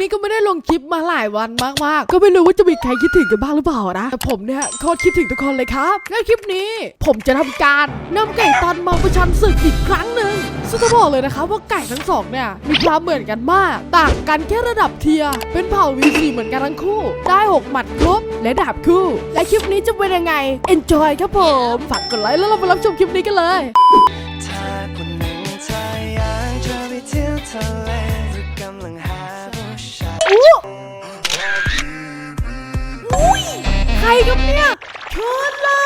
นี่ก็ไม่ได้ลงคลิปมาหลายวันมากๆ ก็ไม่รู้ว่าจะมีใครคิดถึงกันบ้างหรือเปล่านะ แต่ผมเนี่ยโคตรคิดถึงทุกคนเลยครับและคลิปนี้ผมจะทำการนำไก่ตันมาประชันศึกอีกครั้งหนึ่งซึ่งต้องบอกเลยนะครับว่าไก่ทั้งสองเนี่ยมีความเหมือนกันมาก ต่างกันแค่ระดับเทียร์เป็นเผ่า V4 เหมือนกันทั้งคู่ ได้หกหมัดครบและดาบคู่ และคลิปนี้จะเป็นยังไง enjoy ครับผมฝากกดไลค์แล้วเราไปรับชมคลิปนี้กันเลยถ้าคนหนึ่งเธออยากจะไปเที่ยวทะเล ครครับเนี่ยเชิญล่ะ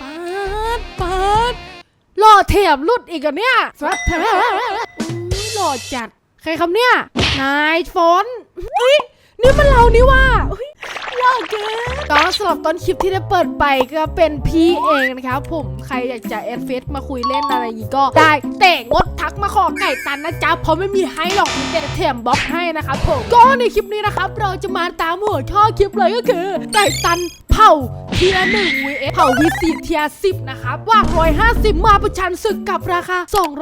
ปาดปาดหล่อเทียมรุดอีกอะเนี่ยสัตว์อุ้ยหล่อจัด ใครครับเนี่ย นายฝนเอ้ยนี่มันเรานี่ว่าอุ้ย หล่อเกินก็สำหรับตอนคลิปที่ได้เปิดไปก็เป็นพี่เองนะครับผมใครอยากจะแอดเฟซมาคุยเล่นอะไรอย่างงี้ก็ได้ แต่งดทักมาขอไก่ตันนะจ๊ะเพราะไม่มีให้หรอกมีแต่แถมบล็อกให้นะครับผม ก็ในคลิปนี้นะครับ เราจะมาตามหัวข้อคลิปเลยก็คือ ไก่ตันเผ่าเทียหนึ่ง vs เผ่าวีซีเทียสิบนะครับว่า 150 มาประชันศึกกับราคา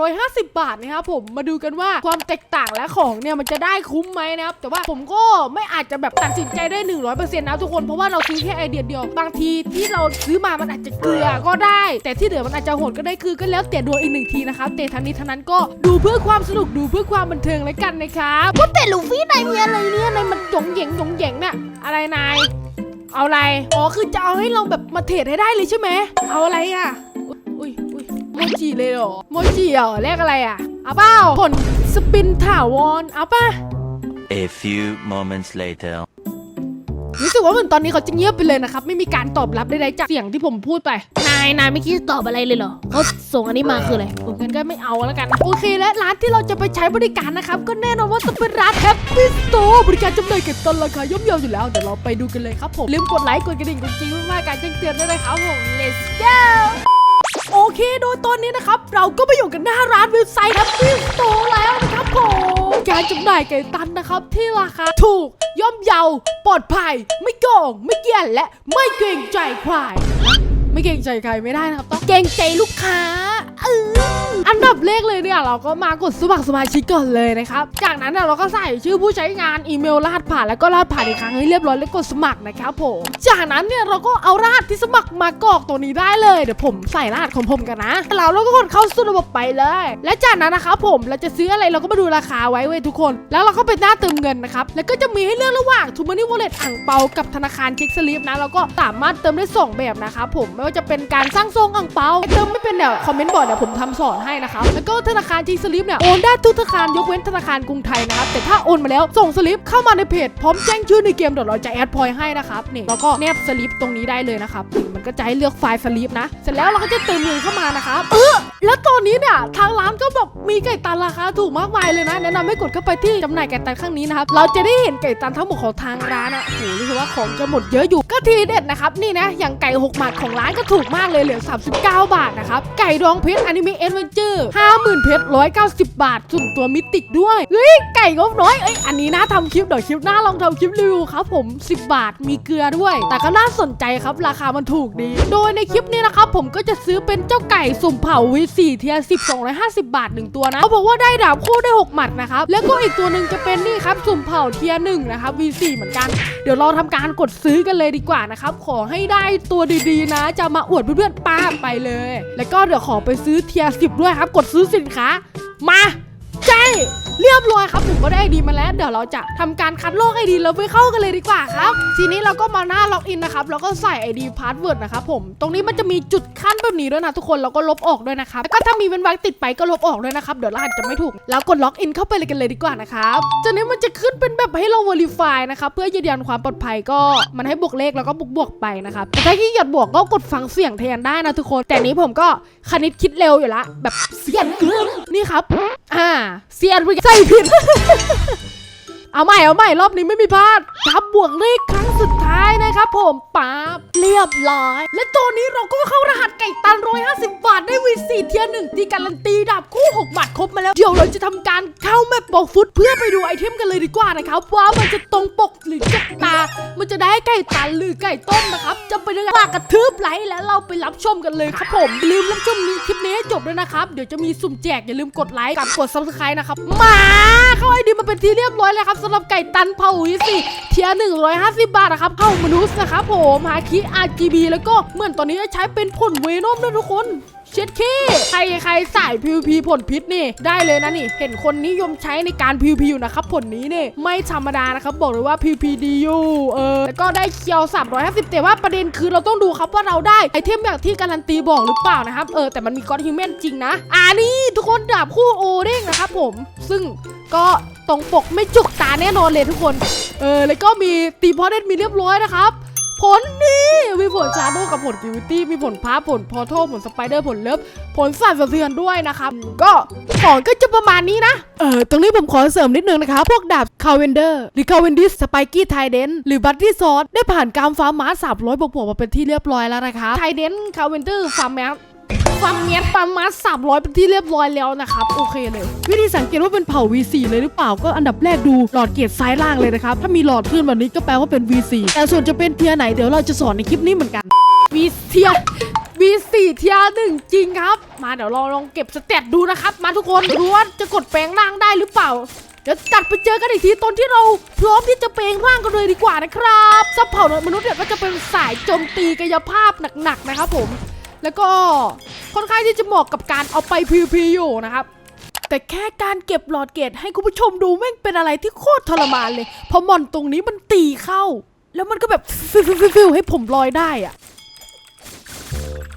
250 บาทนะครับผมมาดูกันว่าความแตกต่างและของเนี่ยมันจะได้คุ้มไหมนะครับแต่ว่าผมก็ไม่อาจจะแบบตัดสินใจได้ 100%นะทุกคนเพราะว่าเราซื้อแค่ไอเดียเดียว บางทีที่เราซื้อมามันอาจจะเกลือก็ได้ แต่ที่เหลือมันอาจจะโหดก็ได้คือก็แล้วแต่ดวงอีกหนึ่งทีนะครับแต่ทั้งนี้ทั้งนั้นก็ดูเพื่อความสนุกดูเพื่อความบันเทิงเลยกันนะครับว่าแต่ลูฟี่นายมีอะไรเนี่ยนายมันหยงเหยงหยงเหยงเนี่ยอะไรนายเอาอะไรอ๋อคือจะเอาให้เราแบบมาเทรดให้ได้เลยใช่ไหมเอาอะไรอะอุ้ยอุ้ยโมจิเลยเหรอโมจิเหรอแลกอะไรอะเอาเปล่าผลสปินถาวรเอาป่ะ A few moments later. รู้สึกว่าเหมือนตอนนี้เขาจะเงียบไปเลยนะครับ ไม่มีการตอบรับใดๆจากเสียงที่ผมพูดไป นายนายไม่คิดจะตอบอะไรเลยเหรอเขาส่งอันนี้มาคืออะไรโอ้งั้นก็ไม่เอาแล้วกันนะโอเค และร้านที่เราจะไปใช้บริการนะครับ ก็แน่นอนว่าต้องเป็นร้านแฮปปี้สโตร์บริการจำหน่ายเก็บตันราคาย่อมเยาอยู่แล้วเดี๋ยวเราไปดูกันเลยครับผมลืมกดไลค์กดกระดิ่งกดจริงมากๆการแจ้งเตือนด้วยนะครับผม let's go โอเค โดยตอนนี้นะครับ เราก็ไปอยู่กันหน้าร้านเว็บไซต์ Happy Store แล้วนะครับผม การจำหน่ายไก่ตันนะครับ ที่ราคาถูกย่อมเยาปลอดภัย ไม่โกง ไม่เกลียนและไม่เกรงใจใครไม่เกรงใจใครไม่ได้นะครับต้องเกรงใจลูกค้า เอออันดับแรกเลยเนี่ยเราก็มากดสมัครสมาชิกก่อนเลยนะครับ จากนั้นเนี่ยเราก็ใส่ชื่อผู้ใช้งานอีเมลรหัสผ่านแล้วก็รหัสผ่านอีกครั้งให้เรียบร้อยแล้วกดสมัครนะครับผม จากนั้นเนี่ยเราก็เอารหัสที่สมัครมากรอกตัวนี้ได้เลยเดี๋ยวผมใส่รหัสของผมกันนะแล้วเราก็กดเข้าสู่ระบบไปเลย และจากนั้นนะครับผมเราจะซื้ออะไรเราก็มาดูราคาไว้เว้ยทุกคน แล้วเราก็ไปหน้าเติมเงินนะครับแล้วก็จะมีให้เลือกระหว่างทูมานี่วอลเล็ตอ่างเปากับธนาคารเช็คสลิปนะแล้วก็สามารถเติมได้สองแบบนะครับผมไม่ว่าจะเป็นการสร้างซองอ่างเปาเติมไม่ เป็นเดี๋ยคอมเมนต์บอกเดี๋ยผมทำสอนให้นะครับแล้วก็ธนาคารเช็คสลิปเนี่ยโอนได้ทุกธนาคารยกเว้นธนาคารกรุงไทยนะครับแต่ถ้าโอนมาแล้วส่งสลิปเข้ามาในเพจพร้อมแจ้งชื่อในเกมเดี๋ยวเราจะแอดพอยต์ให้นะครับนี่แล้วก็แนบสลิปตรงนี้ได้เลยนะครับมันก็จะให้เลือกไฟล์สลิปนะ เสร็จแล้วเราก็จะเติมเงินเข้ามานะครับเออแล้วตอนนี้เนี่ยทางร้านก็แบบมีไก่ตันราคาถูกมากมายเลยนะแนะนำให้กดเข้าไปที่จำหน่ายไก่ตันข้างนี้นะครับเราจะได้เห็นไก่ตันทั้งหมดของทางร้านอะโหรู้สึกว่าของจะหมดเยอะอยู่ ทีเด็ดนะครับนี่นะอย่างไก่หกหมัดของร้านก็ถูกมากเลยเหลือ 39 บาทนะครับไก่ดองเพชรอนิเมะเอ็ดเวนเจอร์50,000เพชร190บบาทสุ่มตัวมิติกด้วยเฮ้ยไก่งบน้อยเอ้ยอันนี้น่าทำคลิปเดี๋ยวคลิปหน้าลองทำคลิปรีวิวครับผม 10 บาทมีเกลือด้วย แต่ก็น่าสนใจครับราคามันถูกดี โดยในคลิปนี้นะครับผมก็จะซื้อเป็นเจ้าไก่สุ่มเผาวีสี่เทียสิบสองร้อยห้าสิบบาทหนึ่งตัวนะเขาบอกว่าได้ดาบคู่ได้หกหมัดนะครับแล้วก็อีกตัวหนึ่งจะเป็นนี่ครับสุ่มเผาเทียหนึ่งนะครับวีสี่เหมือนกัน เดี๋ยวเราทำการกดซื้อกันเลยดีกว่านะครับ ขอให้ได้ตัวดีๆนะ จะมาอวดเพื่อนๆป้าไปเลย แล้วก็เดี๋ยวขอไปซื้อเทียร์สิบด้วยครับ กดซื้อสินค้า มาใช่ เรียบร้อยครับผมก็ได้ไอดีมาแล้วเดี๋ยวเราจะทำการคัดโลกไอดีแล้วไปเข้ากันเลยดีกว่าครับ ทีนี้เราก็มาหน้าล็อกอินนะครับแล้วก็ใส่ไอดีพาสเวิร์ดนะครับผมตรงนี้มันจะมีจุดขั้นแบบนี้ด้วยนะทุกคนเราก็ลบออกด้วยนะครับแล้วก็ถ้ามีเป็นวักติดไปก็ลบออกด้วยนะครับเดี๋ยวรหัสจะไม่ถูก แล้วกดล็อกอินเข้าไปเลยกันเลยดีกว่านะครับจากนี้มันจะขึ้นเป็นแบบให้เรา verify นะครับเพื่อยืนยันความปลอดภัยก็มันให้บวกเลขแล้วก็บวกบวกไปนะครับแต่ถ้าที่หยดบวกก็กดฟังเสียงแทนได้นะทุกคน แต่นี้ผมก็คณิตคิดเร็วอยู่ละแบบเสียนเกลือนี่ครับ อ่าเสียนใส่ผิด เอาใหม่เอาใหม่รอบนี้ไม่มีพลาดครับบวกเลขครั้งสุดท้ายนะครับผมป๊าบ เรียบร้อย และตอนนี้เราก็เข้ารหัสไก่ตัน150บบาทได้วีสีเทียร์หนึ่งที่การันตีดาบคู่6บาทครบมาแล้ว เดี๋ยวเราจะทำการเข้าแมปบอกฟุตเพื่อไปดูไอเทมกันเลยดีกว่านะครับ ว่ามันจะตรงปกหรือจักตา มันจะได้ไก่ตันหรือไก่ต้มนะครับ จะเป็นยังไงฝากกระทืบไลค์แล้วเราไปรับชมกันเลยครับผมลืมรับชมนี้คลิปนี้ให้จบด้วยนะครับเดี๋ยวจะมีสุ่มแจกอย่าลืมกดไลค์กับกด subscribe นะครับมาเข้าไอดีมาเป็นที่เรียบร้อยแล้วครับสำหรับไก่ตันเผาวิสิเทียหนึ่งร้อยห้าสิบบาทนะครับเผ่ามนุษย์นะครับผมฮาคิ RGB แล้วก็เหมือนตอนนี้ใช้เป็นผลเวนอมด้วยทุกคนเช็ดขี้ใครใครสาย PVP ผลพิษนี่ ได้เลยนะนี่ เห็นคนนิยมใช้ในการ PVP อยู่นะครับ ผลนี้นี่ ไม่ธรรมดานะครับ บอกเลยว่า PVP ดีอยู่เออแล้วก็ได้เคียว 350 แต่ว่าประเด็นคือเราต้องดูครับว่าเราได้ไอเทมอย่างที่การันตีบอกหรือเปล่านะครับ เออ แต่มันมีก้อนฮิวแมนจริงนะ อ่านี่ทุกคนดาบคู่โอเด้งนะครับผม ซึ่งก็ตรงปกไม่จุกตาแน่นอนเลยทุกคน เออแล้วก็มีตีพอเดนมีเรียบร้อยนะครับ ผล มีผลชาโดกับผลกิวิตี้มีผลพาผลพอโทผลสไปเดอร์ผลเลิฟผลสั่นสะเทือนด้วยนะครับก็ของก็จะประมาณนี้นะ เออตรงนี้ผมขอเสริมนิดนึงนะคะ พวกดาบคาเวนเดอร์หรือคาเวนดิสสไปกี้ไทเดนหรือบัตตี้ซอสได้ผ่านการฟาร์มมาสามร้อยบวกๆมาเป็นที่เรียบร้อยแล้วนะคะไทเดนคาเวนเดอร์ฟาร์มแม สฟามเมียฟาร์มาสามร้อยเป็นที่เรียบร้อยแล้วนะครับโอเคเลย วิธีสังเกตว่าเป็นเผ่า V4 เลยหรือเปล่าก็อันดับแรกดูหลอดเกตซ้ายล่างเลยนะครับถ้ามีหลอดขึ้นแบบนี้ก็แปลว่าเป็น V4 แต่ส่วนจะเป็นเทียไหนเดี๋ยวเราจะสอนในคลิปนี้เหมือนกัน V เทีย V4 เทียหนึ่งจริงครับ มาเดี๋ยวลองลองเก็บสเตตดูนะครับ มาทุกคนรู้ว่าจะกดแปลงร่างได้หรือเปล่า เดี๋ยวตัดไปเจอกันอีกทีตอนที่เราพร้อมที่จะเปลงร่างกันเลยดีกว่านะครับซับเผ่ามนุษย์เนี่ยก็จะเป็นสายโจมตีกายภาพหนักๆนะครับผม แล้วก็ค่อนข้างที่จะเหมาะกับการเอาไป PVP อยู่นะครับ แต่แค่การเก็บหลอดเกตให้คุณผู้ชมดูแม่งเป็นอะไรที่โคตรทรมานเลยเพราะมอนตรงนี้มันตีเข้า แล้วมันก็แบบฟิวฟิวฟิวให้ผมลอยได้อะ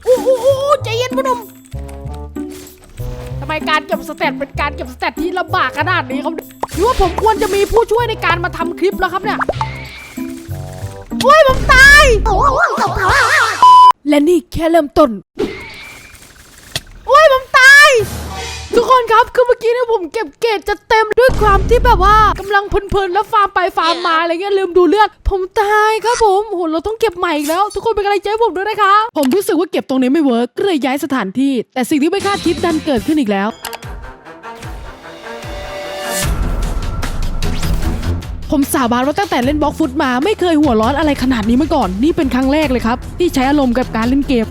โอ้โหโอ้ใจเย็นพนมทำไมการเก็บสเตตเป็นการเก็บสเตตที่ลำบากขนาดนี้ครับหรือว่าผมควรจะมีผู้ช่วยในการมาทำคลิปแล้วครับเนี่ยโอ้ยผมตาย และนี่แค่เริ่มต้น โอ้ยผมตาย ทุกคนครับคือเมื่อกี้เนี่ยผมเก็บเกตจะเต็มด้วยความที่แบบว่ากำลังเพลินๆแล้วฟาร์มไปฟาร์มมาอะไรเงี้ยลืมดูเลือด ผมตายครับผมโหเราต้องเก็บใหม่อีกแล้ว ทุกคนเป็นกำลังใจให้ผมด้วยนะคะ ผมรู้สึกว่าเก็บตรงนี้ไม่เวิร์กก็เลยย้ายสถานที่ แต่สิ่งที่ไม่คาดคิดดันเกิดขึ้นอีกแล้ว ผมสาบานว่าตั้งแต่เล่นบล็อกฟุตมาไม่เคยหัวร้อนอะไรขนาดนี้มาก่อน นี่เป็นครั้งแรกเลยครับ ที่ใช้อารมณ์กับการเล่นเกม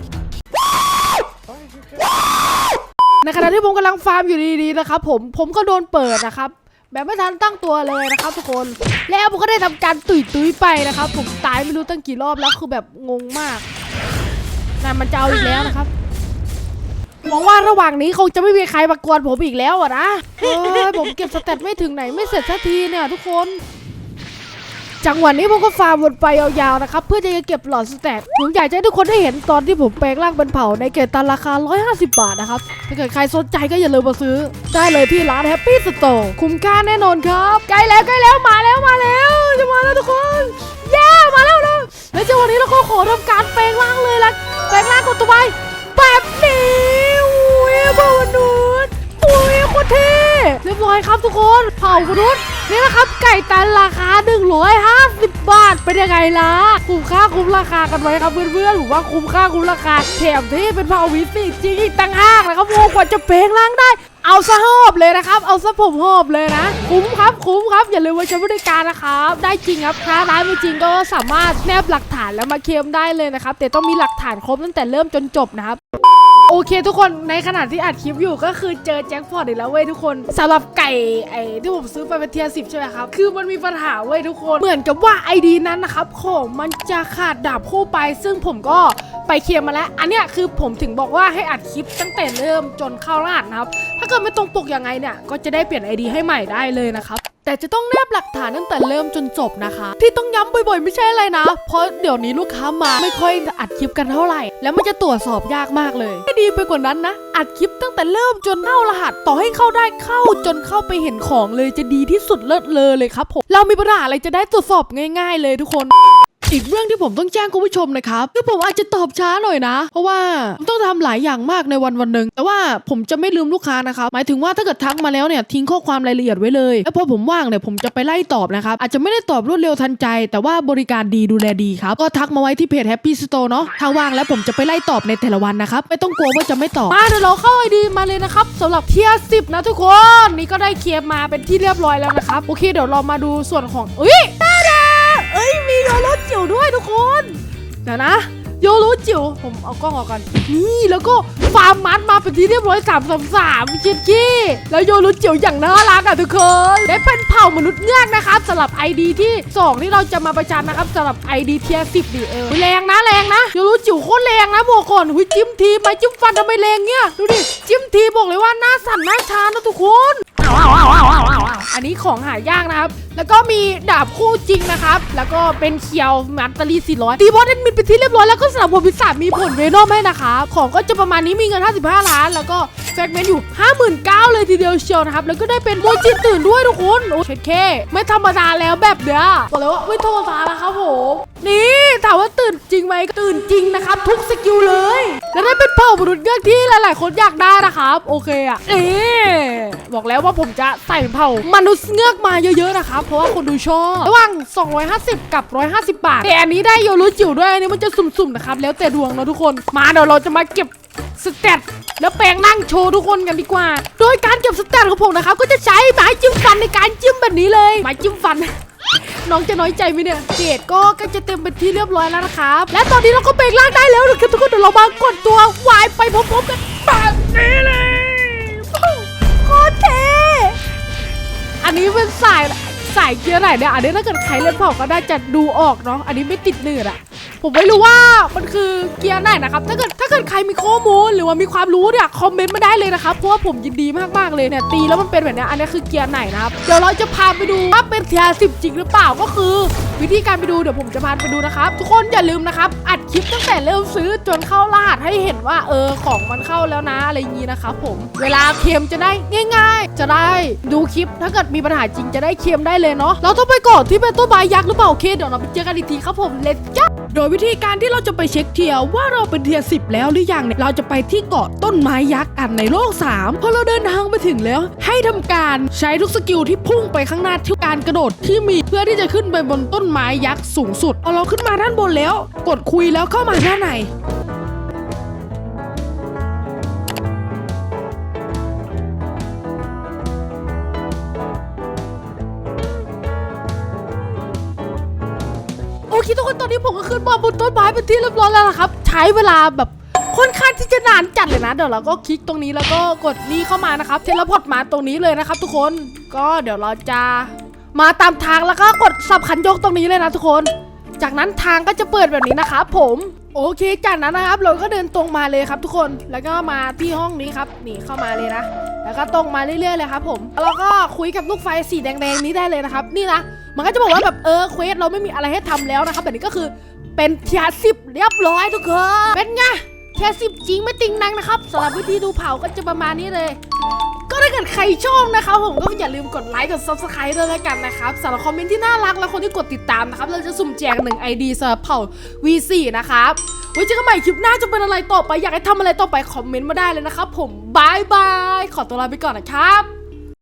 ในขณะที่ผมกำลังฟาร์มอยู่ดีๆนะครับผมผมก็โดนเปิดนะครับ แบบไม่ทันตั้งตัวเลยนะครับทุกคน แล้วผมก็ได้ทำการตุยตุยๆไปนะครับ ผมตายไม่รู้ตั้งกี่รอบแล้วคือแบบงงมากนั่นมันจะเอาอีกแล้วนะครับหวังว่าระหว่างนี้คงจะไม่มีใครมากวนผมอีกแล้วอะนะเฮ้ยผมเก็บสเตตไม่ถึงไหนไม่เสร็จสักทีเนี่ยทุกคน จังหวะนี้ผมก็ฟาร์มวนไปยาวๆนะครับ เพื่อจะเก็บหลอดสแตทผมอยากจะให้ทุกคนได้เห็นตอนที่ผมแปลงร่างเป็นเผ่าในเกตตันราคา 150 บาทนะครับ ถ้าเกิดใครสนใจก็อย่าลืมมาซื้อ ได้เลยที่ร้านแฮปปี้สโตร์คุ้มค่าแน่นอนครับ ใกล้แล้วใกล้แล้วมาแล้วมาแล้ว จะมาแล้วทุกคนเย้มาแล้วนะแล้วจังหวะนี้เราก็ขอทำการแปลงร่างเลยละแปลงร่างกดตัวไปแบบนี้อุ้ยเผ่ามนุษ ย์อุ้ยโคตรเท่เรียบร้อยครับทุกคนเผามนุษย์นี่นะครับไก่ตันราคา 150 บาท เป็นยังไงล่ะ คุ้มค่าคุ้มราคากันไว้ครับเพื่อนๆผมว่าคุ้มค่าคุ้มราคาแถมที่เป็นพาววิสิจริงอีกตั้งห้างนะครับโอ้กว่าจะเพลงล่างได้เอาซะหอบเลยนะครับ เอาซะผมหอบเลยนะ คุ้มครับ คุ้มครับ อย่าลืมมาใช้บริการนะครับ ได้จริงครับถ้าร้านไม่จริงก็สามารถแนบหลักฐานแล้วมาเคลมได้เลยนะครับ แต่ต้องมีหลักฐานครบตั้งแต่เริ่มจนจบนะครับ โอเคทุกคนในขณะที่อัดคลิปอยู่ก็คือเจอแจ็คพอตอีกแล้วเว้ยทุกคนสำหรับไก่ไอ้ที่ผมซื้อไปเป็นเทียร์สิบใช่ไหมครับ คือมันมีปัญหาเว้ยทุกคนเหมือนกับว่าไอดีนั้นนะครับของมันจะขาดดาบคู่ไป ซึ่งผมก็ไปเคลียร์มาแล้ว อันเนี้ยคือผมถึงบอกว่าให้อัดคลิปตั้งแต่เริ่มจนเข้ารหัสนะครับ ถ้าเกิดไม่ตรงปกยังไงเนี่ยก็จะได้เปลี่ยนไอดีให้ใหม่ได้เลยนะครับ แต่จะต้องแนบหลักฐานตั้งแต่เริ่มจนจบนะคะ ที่ต้องย้ำบ่อยๆ ไม่ใช่อะไรนะ เพราะเดี๋ยวนี้ลูกค้ามาไม่ค่อยอัดคลิปกันเท่าไหร่ แล้วมันจะตรวจสอบยากมากเลยให้ดีไปกว่านั้นนะ อัดคลิปตั้งแต่เริ่มจนเข้ารหัส ต่อให้เข้าได้เข้าจนเข้าไปเห็นของเลยจะดีที่สุดเลิศเลอเลยครับผมเรามีปัญหาอะไรจะได้ตรวจสอบง่าย ๆ เลยทุกคน อีกเรื่องที่ผมต้องแจ้งคุณผู้ชมนะครับคือผมอาจจะตอบช้าหน่อยนะ เพราะว่าผมต้องทำหลายอย่างมากในวันวันหนึ่งแต่ว่าผมจะไม่ลืมลูกค้านะครับหมายถึงว่าถ้าเกิดทักมาแล้วเนี่ยทิ้งข้อความรายละเอียดไว้เลยแล้วพอผมว่างเนี่ยผมจะไปไล่ตอบนะครับอาจจะไม่ได้ตอบรวดเร็วทันใจ แต่ว่าบริการดีดูแลดีครับก็ทักมาไว้ที่เพจ Happy Store เนาะถ้าว่างแล้วผมจะไปไล่ตอบในแต่ละวันนะครับไม่ต้องกลัวว่าจะไม่ตอบมาเดี๋ยวเราเข้าไอดีมาเลยนะครับสำหรับเทียร์สินะทุกคนนี่ก็ได้เคลียร์มาเป็นที่เรียบร้อยแล้วนะครับโอเคเดี๋ยวเรามาดูส่วนของอุ้ย้ย มีโยโรจิ๋วด้วยทุกคน เดี๋ยวนะ โยโรจิ๋วผมเอากล้องออกก่อน นี่แล้วก็ฟาร์มมัดมาเป็นที่เรียบร้อยสามสามสามเชียกี้แล้วโยโรจิ๋วอย่างน่ารักอะทุกคน ได้เป็นเผ่ามนุษย์เงือกนะครับสำหรับ ID ที่ 2 ที่เราจะมาประชันนะครับสำหรับ ID เทียสิบดีเออแรงนะแรงนะโยโรจิ๋วโคตรแรงนะบอกก่อนหุยจิ้มทีไม้จิ้มฟันทำไมแรงเนี่ยดูดิจิ้มทีบอกเลยว่าหน้าสั่นหน้าชานะทุกคน อันนี้ของหายากนะครับ แล้วก็มีดาบคู่จริงนะครับ แล้วก็เป็นเคียวมัตตอรี่400ตีบอสเอ็นมินเป็นที่เรียบร้อยแล้วก็สำหรับผลพิศาจมีผลเวนอมให้นะครับของก็จะประมาณนี้มีเงิน 55 ล้าน แล้วก็แฟกเมนต์อยู่ 59,000เลยทีเดียวเชียวนะครับ แล้วก็ได้เป็นโมจิตื่นด้วยทุกคน โอ้เช็ดเค ไม่ธรรมดาแล้วแบบเนี้ยบอกเลยว่าไม่ธรรมดานะครับผม นี่ถามว่าตื่นจริงไหมตื่นจริงนะครับ ทุกสกิลเลย แล้วได้เป็นเผ่ามนุษย์เงือกที่หลาย ๆ คนอยากได้นะครับ โอเคอะเอ๊บอกแล้วว่าผมจะใส่เผ่ามนุษย์เงือกมาเยอะ ๆ นะครับ เพราะว่าคนดูชอบระหว่าง 250 กับ 150 บาท แต่อันนี้ได้โยรุจิ๋วด้วยอันนี้มันจะสุ่ม ๆ นะครับ แล้วแต่ดวงเนะทุกคน มาเดี๋ยวเราจะมาเก็บสเตตแล้วแปลงนั่งโชว์ทุกคนกันดีกว่า โดยการเก็บสเตตของผมนะครับก็จะใช้ไม้จิ้มฟันในการจิ้มแบบนี้เลยไม้จิ้มฟัน น้องจะน้อยใจไหมเนี่ยเกรดก็ใก็จะเต็มเป็นที่เรียบร้อยแล้วนะครับ และตอนนี้เราก็เบรกล่างได้แล้วนะครับทุกคนเดี๋ยวเรามากดตัววายไปพร้อมๆกันแบบนี้เลยโคตรเท่อันนี้เป็นสายสายเกียร์ไหนเนี่ยอันนี้ถ้าเกิดใครเล่นเผาก็ได้จะดูออกเนาะอันนี้ไม่ติดเนืดอะ ผมไม่รู้ว่ามันคือเกียร์ไหนนะครับ ถ้าเกิดถ้าเกิดใครมีข้อมูลหรือว่ามีความรู้เนี่ยคอมเมนต์มาได้เลยนะครับ เพราะว่าผมยินดีมากๆเลยเนี่ยตีแล้วมันเป็นแบบนี้อันนี้คือเกียร์ไหนนะครับ เดี๋ยวเราจะพาไปดูว่าเป็นเทียร์สิบจริงหรือเปล่าก็คือ วิธีการไปดูเดี๋ยวผมจะพาไปดูนะครับ ทุกคนอย่าลืมนะครับอัดคลิปตั้งแต่เริ่มซื้อจนเข้ารหัสให้เห็นว่าเออของมันเข้าแล้วนะอะไรอย่างนี้นะครับผมเวลาเคลมจะได้ง่าย ๆ จะได้ดูคลิปถ้าเกิดมีปัญหาจริงจะได้เคลมได้เลยเนาะเราต้องไปก่อนที่เป็นต้นไม้ยักษ์หรือเปล่าโอเคเดี๋ยวเราไปเจอกันอีกทีครับผมเล t จ้า โดยวิธีการที่เราจะไปเช็คเทียร์ว่าเราเป็นเทียร์สิบแล้วหรือยังเนี่ยเราจะไปที่เกาะต้นไม้ยักษ์กันในโลก 3 พอเราเดินทางไปถึงแล้ว ให้ทำการใช้ทุกสกิลที่พุ่งไปข้างหน้าที่การกระโดดที่มีเพื่อที่จะขึ้นไปบนต้นไม้ยักษ์สูงสุดพอเราขึ้นมาด้านบนแล้ว กดคุยแล้วเข้ามาด้านใน อนตอนนี้ผมก็ขึ้นมาบนต้นไม้เป็นที่เรียบร้อยแล้วนะครับ ใช้เวลาแบบค่อนข้างที่จะนานจัดเลยนะเดี๋ยวเราก็คลิกตรงนี้แล้วก็กดนี่เข้ามานะครับเทเลพอร์ตมาตรงนี้เลยนะครับ ทุกคนก็เดี๋ยวเราจะมาตามทางแล้วก็กดสับขันยกตรงนี้เลยนะทุกคน จากนั้นทางก็จะเปิดแบบนี้นะครับผมโอเคจากนั้นนะครับ เราก็เดินตรงมาเลยครับทุกคนแล้วก็มาที่ห้องนี้ครับนี่เข้ามาเลยนะ แล้วก็ตรงมาเรื่อยๆเลยครับผมแล้วก็คุยกับลูกไฟสีแดงๆนี้ได้เลยนะครับนี่นะมันก็จะบอกว่าแบบเออเควสเราไม่มีอะไรให้ทำแล้วนะครับแบบนี้ก็คือเป็นเทียสิบเรียบร้อยทุกคนเป็นไงเทียสิบจริงไม่ติงนังนะครับสำหรับวิธีดูเผาก็จะประมาณนี้เลย ก็ถ้าเกิดใครชอบนะคะผมก็อย่าลืมกดไลค์กด subscribe ด้วยแล้วกันนะครับสำหรับคอมเมนต์ที่น่ารักและคนที่กดติดตามนะครับเราจะสุ่มแจกหนึ่ง ID สำหรับเผ่า V4 นะครับไว้เจอกันใหม่คลิปหน้าจะเป็นอะไรต่อไปอยากให้ทำอะไรต่อไปคอมเมนต์มาได้เลยนะครับผมบายบายขอตัวลาไปก่อนนะครับ